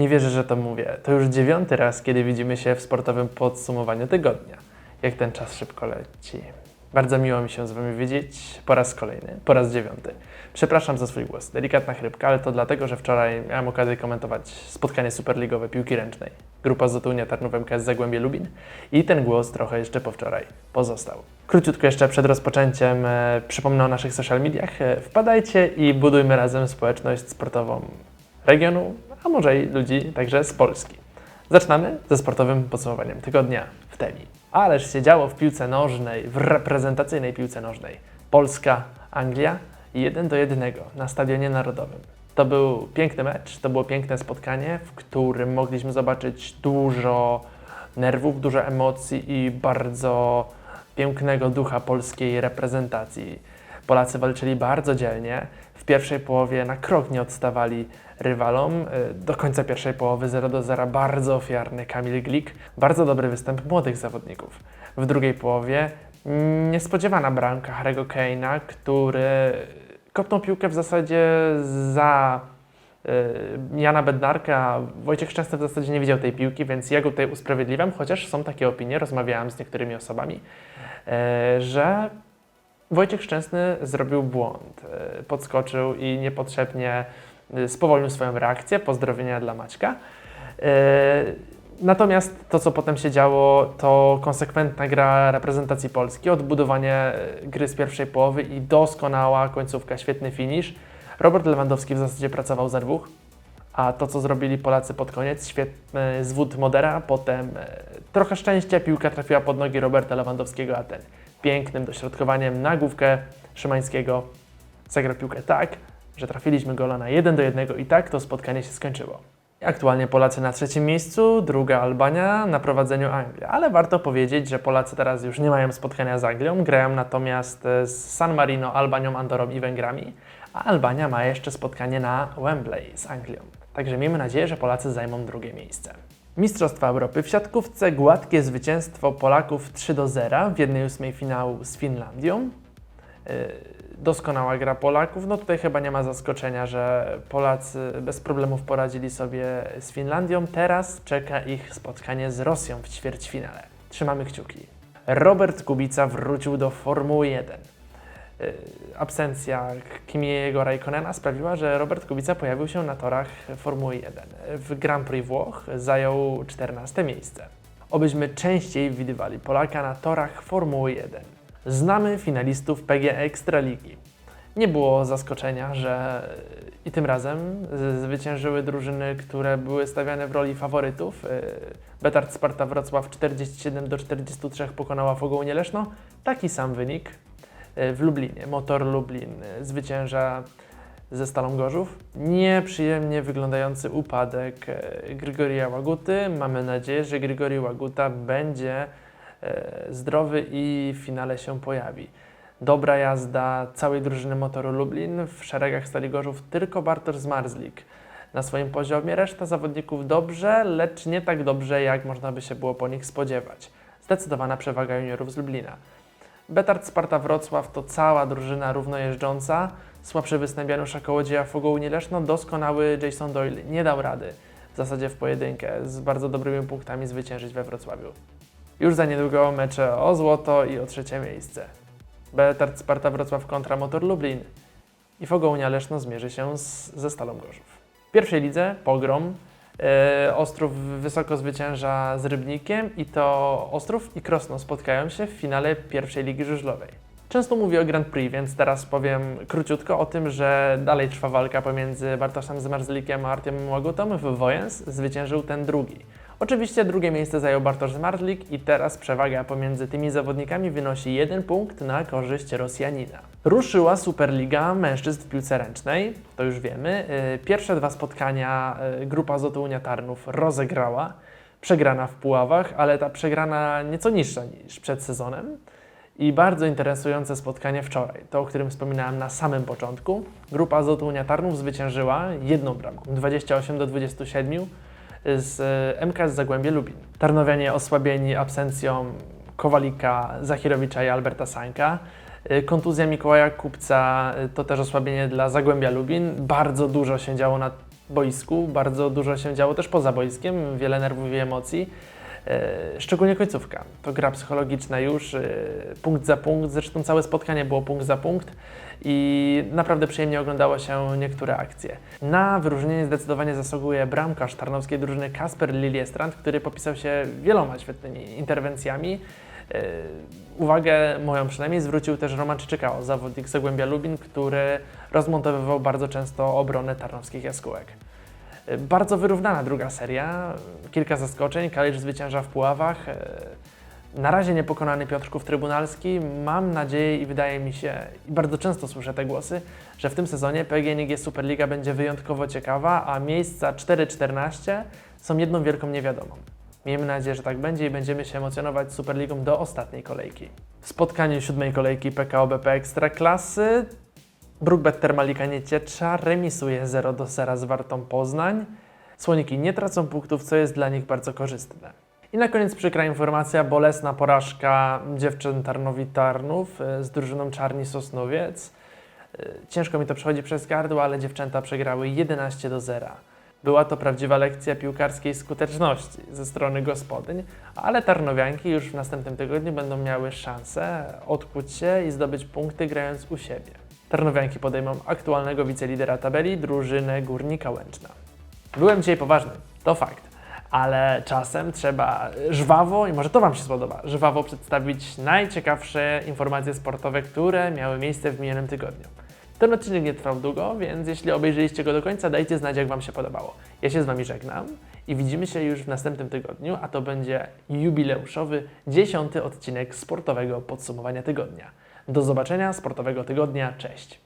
Nie wierzę, że to mówię. To już dziewiąty raz, kiedy widzimy się w sportowym podsumowaniu tygodnia. Jak ten czas szybko leci. Bardzo miło mi się z Wami widzieć po raz kolejny, po raz dziewiąty. Przepraszam za swój głos, delikatna chrypka, ale to dlatego, że wczoraj miałem okazję komentować spotkanie superligowe piłki ręcznej. Grupa Zotunia Tarnów MKS Zagłębie Lubin i ten głos trochę jeszcze po wczoraj pozostał. Króciutko jeszcze przed rozpoczęciem e, przypomnę o naszych social mediach. E, wpadajcie i budujmy razem społeczność sportową regionu, a może i ludzi także z Polski. Zaczynamy ze sportowym podsumowaniem tygodnia w Temi. Ależ się działo w piłce nożnej, w reprezentacyjnej piłce nożnej. Polska, Anglia 1 do 1 na Stadionie Narodowym. To był piękny mecz, to było piękne spotkanie, w którym mogliśmy zobaczyć dużo nerwów, dużo emocji i bardzo pięknego ducha polskiej reprezentacji. Polacy walczyli bardzo dzielnie. W pierwszej połowie na krok nie odstawali rywalom. Y, Do końca pierwszej połowy 0 do 0 bardzo ofiarny Kamil Glik. Bardzo dobry występ młodych zawodników. W drugiej połowie niespodziewana bramka Harry'ego Kane'a, który kopnął piłkę w zasadzie za Jana Bednarka. a Wojciech Szczęsny w zasadzie nie widział tej piłki, więc ja go tutaj usprawiedliwiam, chociaż są takie opinie, rozmawiałem z niektórymi osobami, e, że Wojciech Szczęsny zrobił błąd. e, Podskoczył i niepotrzebnie spowolnił swoją reakcję. Pozdrowienia dla Maćka. Natomiast to, co potem się działo, to konsekwentna gra reprezentacji Polski, odbudowanie gry z pierwszej połowy i doskonała końcówka, świetny finish. Robert Lewandowski w zasadzie pracował za dwóch, a to, co zrobili Polacy pod koniec, świetny zwód Modera, potem e, trochę szczęścia, piłka trafiła pod nogi Roberta Lewandowskiego, a ten pięknym dośrodkowaniem na główkę Szymańskiego zagrał piłkę tak, że trafiliśmy gola na 1 do 1 i tak to spotkanie się skończyło. Aktualnie Polacy na trzecim miejscu, druga Albania, na prowadzeniu Anglia. Ale warto powiedzieć, że Polacy teraz już nie mają spotkania z Anglią, grają natomiast e, z San Marino, Albanią, Andorą i Węgrami, a Albania ma jeszcze spotkanie na Wembley z Anglią. Także miejmy nadzieję, że Polacy zajmą drugie miejsce. Mistrzostwa Europy w siatkówce, gładkie zwycięstwo Polaków 3 do 0 w 1-8 finału z Finlandią. Yy, Doskonała gra Polaków. No tutaj chyba nie ma zaskoczenia, że Polacy bez problemów poradzili sobie z Finlandią. Teraz czeka ich spotkanie z Rosją w ćwierćfinale. Trzymamy kciuki. Robert Kubica wrócił do Formuły 1. Yy, Absencja Kimiego Raikkonena sprawiła, że Robert Kubica pojawił się na torach Formuły 1. W Grand Prix Włoch zajął 14 miejsce. Obyśmy częściej widywali Polaka na torach Formuły 1. Znamy finalistów PG Ekstraligi. Nie było zaskoczenia, że i tym razem zwyciężyły drużyny, które były stawiane w roli faworytów. Yy, Betard Sparta Wrocław 47 do 43 pokonała Fogołnie Leszno. Taki sam wynik yy, w Lublinie. Motor Lublin yy, zwycięża ze Stalą Gorzów. Nieprzyjemnie wyglądający upadek Grigoria Łaguty. Mamy nadzieję, że Grigori Łaguta będzie zdrowy i w finale się pojawi. Dobra jazda całej drużyny Motoru Lublin. W szeregach Stali Gorzów tylko Bartosz Zmarzlik na swoim poziomie. Reszta zawodników dobrze, lecz nie tak dobrze, jak można by się było po nich spodziewać. Zdecydowana przewaga juniorów z Lublina. Betard Sparta Wrocław to cała drużyna równo jeżdżąca. Słabszy występ Janusza Kołodzieja Fogołni Leszno, doskonały Jason Doyle nie dał rady w zasadzie w pojedynkę z bardzo dobrymi punktami zwyciężyć we Wrocławiu. Już za niedługo mecze o złoto i o trzecie miejsce. Betard Sparta Wrocław kontra Motor Lublin i Fogołnia Leszno zmierzy się z, ze Stalą Gorzów. W pierwszej lidze Pogrom. E, Ostrów wysoko zwycięża z Rybnikiem i to Ostrów i Krosno spotkają się w finale pierwszej ligi żużlowej. Często mówię o Grand Prix, więc teraz powiem króciutko o tym, że dalej trwa walka pomiędzy Bartoszem Zmarzlikiem a Artiomem Łagutą. W Wojens zwyciężył ten drugi. Oczywiście drugie miejsce zajął Bartosz Zmarzlik i teraz przewaga pomiędzy tymi zawodnikami wynosi jeden punkt na korzyść Rosjanina. Ruszyła Superliga mężczyzn w piłce ręcznej, to już wiemy. Yy, Pierwsze dwa spotkania yy, grupa Zotunia Tarnów rozegrała. Przegrana w Puławach, ale ta przegrana nieco niższa niż przed sezonem. I bardzo interesujące spotkanie wczoraj, to o którym wspominałem na samym początku. Grupa Unia Tarnów zwyciężyła jedną bramką, 28 do 27 z e, MKS Zagłębie Lubin. Tarnowianie osłabieni absencją Kowalika, Zachirowicza i Alberta Sańka. E, Kontuzja Mikołaja Kupca e, to też osłabienie dla Zagłębia Lubin. Bardzo dużo się działo na boisku, bardzo dużo się działo też poza boiskiem, wiele nerwów i emocji. E, Szczególnie końcówka. To gra psychologiczna już, e, punkt za punkt. Zresztą całe spotkanie było punkt za punkt i naprawdę przyjemnie oglądało się niektóre akcje. Na wyróżnienie zdecydowanie zasługuje bramkarz tarnowskiej drużyny Kasper Liliestrand, który popisał się wieloma świetnymi interwencjami. E, Uwagę moją przynajmniej zwrócił też Roman Czyczykao, zawodnik Zagłębia Lubin, który rozmontowywał bardzo często obronę tarnowskich jaskółek. Bardzo wyrównana druga seria, kilka zaskoczeń, Kalicz zwycięża w Puławach. Na razie niepokonany Piotrków Trybunalski. Mam nadzieję i wydaje mi się, i bardzo często słyszę te głosy, że w tym sezonie PGNiG Superliga będzie wyjątkowo ciekawa, a miejsca 4-14 są jedną wielką niewiadomą. Miejmy nadzieję, że tak będzie i będziemy się emocjonować Superligą do ostatniej kolejki. W spotkaniu siódmej kolejki PKO BP Ekstraklasy Brookbet Termalika Nieciecza remisuje 0 do 0 z Wartą Poznań. Słoniki nie tracą punktów, co jest dla nich bardzo korzystne. I na koniec przykra informacja, bolesna porażka dziewczyn Tarnowi Tarnów e, z drużyną Czarni Sosnowiec. E, Ciężko mi to przechodzi przez gardło, ale dziewczęta przegrały 11 do 0. Była to prawdziwa lekcja piłkarskiej skuteczności ze strony gospodyń, ale Tarnowianki już w następnym tygodniu będą miały szansę odkuć się i zdobyć punkty grając u siebie. Tarnowianki podejmą aktualnego wicelidera tabeli, drużynę Górnika Łęczna. Byłem dzisiaj poważny, to fakt, ale czasem trzeba żwawo, i może to Wam się spodoba, żwawo przedstawić najciekawsze informacje sportowe, które miały miejsce w minionym tygodniu. Ten odcinek nie trwał długo, więc jeśli obejrzeliście go do końca, dajcie znać, jak Wam się podobało. Ja się z Wami żegnam i widzimy się już w następnym tygodniu, a to będzie jubileuszowy, dziesiąty odcinek sportowego podsumowania tygodnia. Do zobaczenia sportowego tygodnia, cześć!